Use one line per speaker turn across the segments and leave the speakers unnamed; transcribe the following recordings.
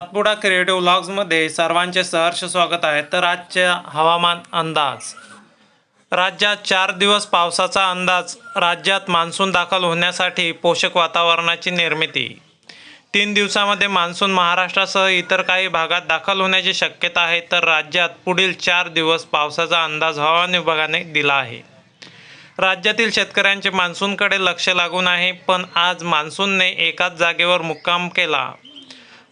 Satpura creative व्लॉग्समध्ये सर्वांचे सहर्ष स्वागत आहे. तर आजच्या हवामान अंदाज. राज्यात चार दिवस पावसाचा अंदाज. राज्यात मान्सून दाखल होण्यासाठी पोषक वातावरणाची निर्मिती. तीन दिवसामध्ये मान्सून महाराष्ट्रासह इतर काही भागात दाखल होण्याची शक्यता आहे. तर राज्यात पुढील चार दिवस पावसाचा अंदाज हवामान विभागाने दिला आहे. राज्यातील शेतकऱ्यांचे मान्सूनकडे लक्ष लागून आहे. पण आज मान्सूनने एकाच जागेवर मुक्काम केला.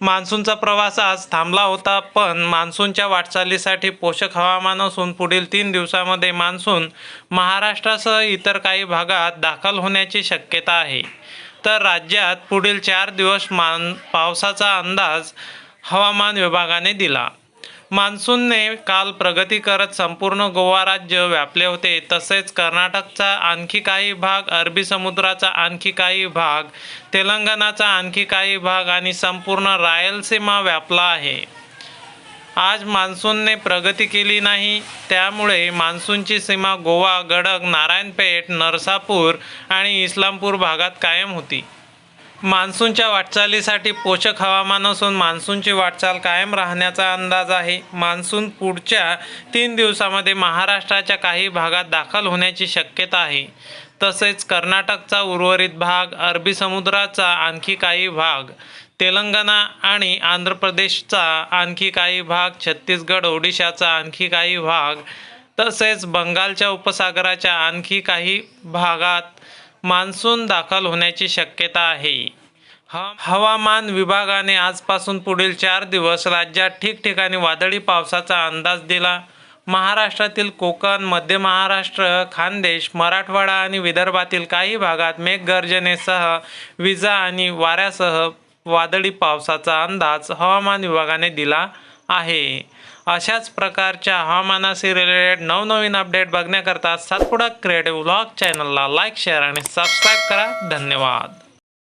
मान्सूनचा प्रवास आज थांबला होता पण मान्सूनच्या वाटचालीसाठी पोषक हवामान असून पुढील तीन दिवसामध्ये मान्सून महाराष्ट्रासह इतर काही भागात दाखल होण्याची शक्यता आहे. तर राज्यात पुढील चार दिवस मान पावसाचा अंदाज हवामान विभागाने दिला. मान्सूनने काल प्रगती करत संपूर्ण गोवा राज्य व्यापले होते. तसेच कर्नाटकचा आणखी काही भाग अरबी समुद्राचा आणखी काही भाग तेलंगणाचा आणखी काही भाग आणि संपूर्ण रायलसीमा व्यापला आहे. आज मान्सूनने प्रगती केली नाही. त्यामुळे मान्सूनची सीमा गोवा गडक नारायणपेठ नरसापूर आणि इस्लामपूर भागात कायम होती. मान्सूनच्या वाटचालीसाठी पोषक हवामान असून मान्सूनची वाटचाल कायम राहण्याचा अंदाज आहे. मान्सून पुढच्या तीन दिवसामध्ये महाराष्ट्राच्या काही भागात दाखल होण्याची शक्यता आहे. तसेच कर्नाटकचा उर्वरित भाग अरबी समुद्राचा आणखी काही भाग तेलंगणा आणि आंध्र प्रदेशचा आणखी काही भाग छत्तीसगड ओडिशाचा आणखी काही भाग तसेच बंगालच्या उपसागराच्या आणखी काही भागात मान्सून दाखल होण्याची शक्यता आहे. ह- हवामान विभागाने आजपासून पुढील चार दिवस राज्यात ठिकठिकाणी वादळी पावसाचा अंदाज दिला. महाराष्ट्रातील कोकण मध्य महाराष्ट्र खानदेश मराठवाडा आणि विदर्भातील काही भागात मेघगर्जनेसह विजा आणि वाऱ्यासह वादळी पावसाचा अंदाज हवामान विभागाने दिला. आहे. अशाच प्रकारच्या हवामानाशी रिलेटेड नवनवीन अपडेट बघण्याकरता सातपुडा क्रिएटिव्ह व्लॉग चॅनलला लाईक शेअर आणि सबस्क्राईब करा. धन्यवाद.